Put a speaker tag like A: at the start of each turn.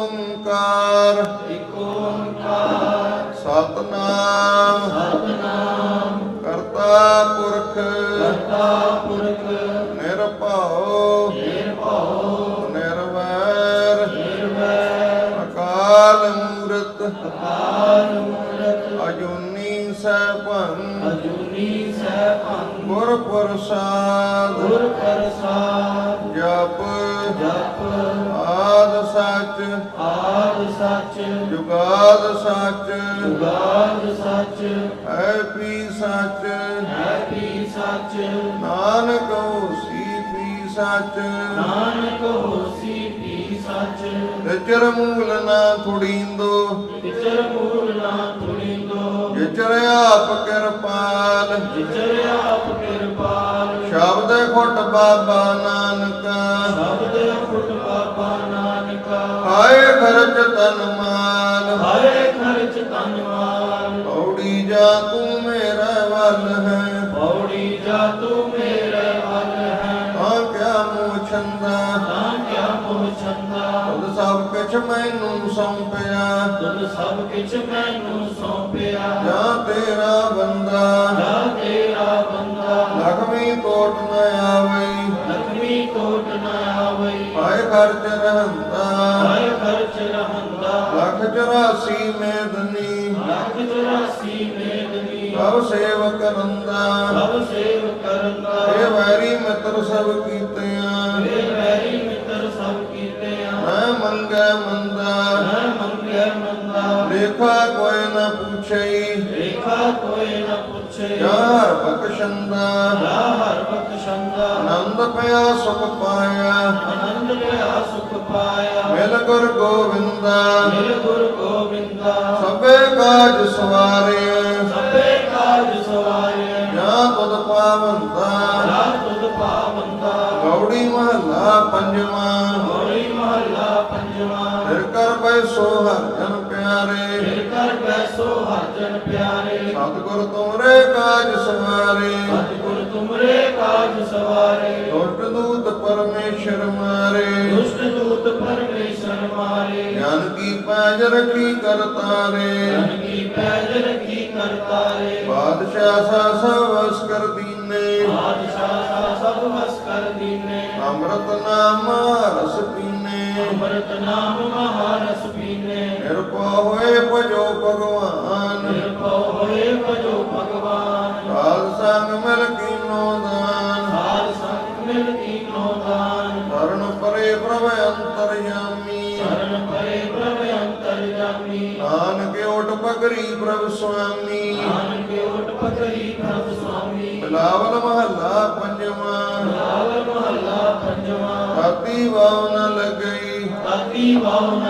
A: ਓੰਕਾਰ।
B: ਇਕ ਓੰਕਾਰ
A: ਸਤਨਾਮ।
B: ਸਤਨਾਮ
A: ਕਰਤਾ ਪੁਰਖ।
B: ਕਰਤਾ ਪੁਰਖ
A: ਨਿਰਭਉ।
B: ਨਿਰਭਉ
A: ਨਿਰਵੈਰ।
B: ਨਿਰਵੈਰ
A: ਅਕਾਲ ਮੂਰਤ
B: ਅਕਾਲ ਮੂਰਤ
A: ਅਜੂਨੀ ਸੈਭੰ।
B: ਅਜੂਨੀ ਸੈਭੰ।
A: ਗੁਰ ਪ੍ਰਸਾਦ
B: ਗੁਰ ਪ੍ਰਸਾਦ
A: ਜਪ
B: ਜਪ।
A: ਆਦ ਸੱਚ।
B: ਆਦ ਸੱਚ।
A: ਜੁਗਾਦ ਸੱਚ।
B: ਜੁਗਾਦ ਸੱਚ।
A: ਹੈ ਵੀ ਸੱਚ।
B: ਹੈ ਵੀ ਸੱਚ।
A: ਨਾਨਕ ਹੋਸੀ ਵੀ ਸੱਚ।
B: ਨਾਨਕ ਹੋਸੀ ਵੀ ਸੱਚ।
A: ਵਿਚਰ ਮੂਲ ਨਾ ਥੁੜੀਂਦੋ।
B: ਵਿਚਰ ਮੂਲ ਨਾ
A: ਕਿਰਪਾਲ
B: ਵਿਚਰ ਆਪ ਕਿਰਪਾਲ।
A: ਸ਼ਬਦ ਖੁੱਟ ਬਾਬਾ ਨਾਨਕਾ
B: ਸ਼ਬਦ ਫੁੱਟ ਬਾਬਾ ਨਾਨਕਾ।
A: ਹਾਏ ਖਰਚ ਤਨ ਮਾਲ।
B: ਹਾਏ ਖਰਚ ਤਨ ਮਾਲ
A: ਔੜੀ ਜਾ ਤੂੰ ਮੇਰਾ ਵੱਲ ਹੈ
B: ਪੌੜੀ ਜਾ ਤੂੰ ਮੇਰੇ ਵੱਲ ਹੈ।
A: ਤਾਂ ਕਿਆ ਮੂੰ ਛੰਦਾ
B: ਤਾਂ ਕਿਆ ਮੋਹ ਛੰਦਾ।
A: ਤੁਧ ਸਭ ਕੁਛ ਮੈਨੂੰ ਸੌਂਪਿਆ।
B: ਤੁਧ ਸਭ ਕਿਛ ਮੈਨੂੰ ਸੌਂਪਿਆ।
A: ਜਾਂ ਤੇਰਾ ਖਰਚ ਰਹੰਦਾ।
B: ਹਾਏ ਖਰਚ ਰਹੰਦਾ।
A: ਲਖ 84 ਮੇਦਨੀ
B: ਲੱਖ ਚੁਰਾਸੀ ਮੇਦਨੀ
A: ਸਭ ਸੇਵਕ ਰੰਦਾ।
B: ਸਭ ਸੇਵ ਕਰੰਦਾ
A: ਇਹ ਵੈਰੀ ਮਿੱਤਰ ਸਭ ਕੀਤਿਆਂ।
B: ਵੇ ਵੈਰੀ ਮਿੱਤਰ ਸਭ ਕੀਤੇ ਆ
A: ਮੈਂ ਮੰਗੈ ਮੰਦਾ।
B: ਮੈਂ ਮੰਦਾ।
A: ਲੇਖਾ ਕੋਈ ਨ ਪੁੱਛਈ।
B: ਰੇਖਾ ਕੋਈ ਨ ਪੁੱਛੇ।
A: ਯਾਰ ਬਖਸ਼ੰਦਾ।
B: ਜਾ ਹਰ ਵਕਤ ਸ਼ੰਦਾ
A: ਆਨੰਦ ਪਿਆ ਸੁਖ ਪਾਇਆ।
B: ਆਨੰਦ ਲਿਆ ਸੁਖ ਪਾਇਆ।
A: ਮਿਲ ਗੁਰ ਗੋਵਿੰਦਾ।
B: ਮਿਲ ਗੁਰ ਗੋਬਿੰਦਾ
A: ਸਭੇ ਕਾਜ ਸਵਾਰੇ।
B: ਸਭੇ ਕਾਜ ਸਵਾਰੇ।
A: ਜਾਂ ਤੁਧ ਪਾਵੰਦਾ।
B: ਜਾ ਤੁਧ ਪਾਵੰਦਾ।
A: ਗੌੜੀ ਮਹੱਲਾ ਪੰਜਵਾਂ।
B: ਹੋਲੀ ਮਹੱਲਾ ਪੰਜਵਾਂ।
A: ਫਿਰ ਕਰ ਬੈਸੋ ਹਰ ਜਨ ਪਿਆਰੇ।
B: ਫਿਰ ਕਰ ਬੈਸੋ ਹਰ ਜਨ ਪਿਆਰੇ।
A: ਸਤਿਗੁਰ ਤੁਮਰੇ ਕਾਜ ਸਵਾਰੇ।
B: ਸਤਿਗੁਰ ਤੁਮਰੇ ਕਾਜ ਸਵਾਰੇ।
A: ਦੁਸ਼ਟ ਦੂਤ ਪਰਮੇਸ਼ਰ ਮਾਰੇ।
B: ਦੁਸ਼ਟ ਦੂਤ ਪਰਮੇਸ਼ਰ ਮਾਰੇ।
A: ਗਿਆਨ ਕੀ ਪੈਜ ਰਖੀ ਕਰਤਾਰੇ
B: ਜਨ ਕੀ ਪੈਜ ਰਖੀ ਕਰਤਾਰੇ
A: ਬਾਦਸ਼ਾਹ ਸਾ ਸਵਸ ਕਰ ਦੀਨੇ।
B: ਬਾਦਸ਼ਾਹ ਸਾ ਸਭ ਵਸ ਕਰ ਦੀਨੇ।
A: ਅੰਮ੍ਰਿਤ ਨਾਮ ਰਸ ਪੀਨੇ।
B: ਅੰਮ੍ਰਿਤ ਨਾਮ ਮਹਾਰਸ ਪੀਨੇ।
A: ਨਿਰਭਉ ਹੋਏ ਭਜੋ ਭਗਵਾਨ।
B: ਨਿਰਭਉ ਹੋਏ ਭਜੋ ਭਗਵਾਨ।
A: ਸਾਧ ਸੰਗ ਮਿਲ ਕੀਨੋ ਦਾਨ।
B: ਸਾਧ ਸੰਗ ਮਿਲ ਕੀਨੋ ਦਾਨ।
A: ਤਰਨ ਪਰੇ ਪ੍ਰਭ ਅੰਤਰਯਾਮੀ
B: ਸ਼ਰਨ ਪਰੇ ਪ੍ਰਭ ਅੰਤਰਜਾਮੀ
A: ਨਾਨਕ ਓਟ ਪਗਰੀ ਪ੍ਰਭ ਸੁਆਮੀ।
B: ਨਾਨਕ ਓਟ ਪਕਰੀ ਪ੍ਰਭ ਸੁਆਮੀ।
A: ਬਿਲਾਵਲ ਮਹੱਲਾ ਪੰਜਵਾਂ। igual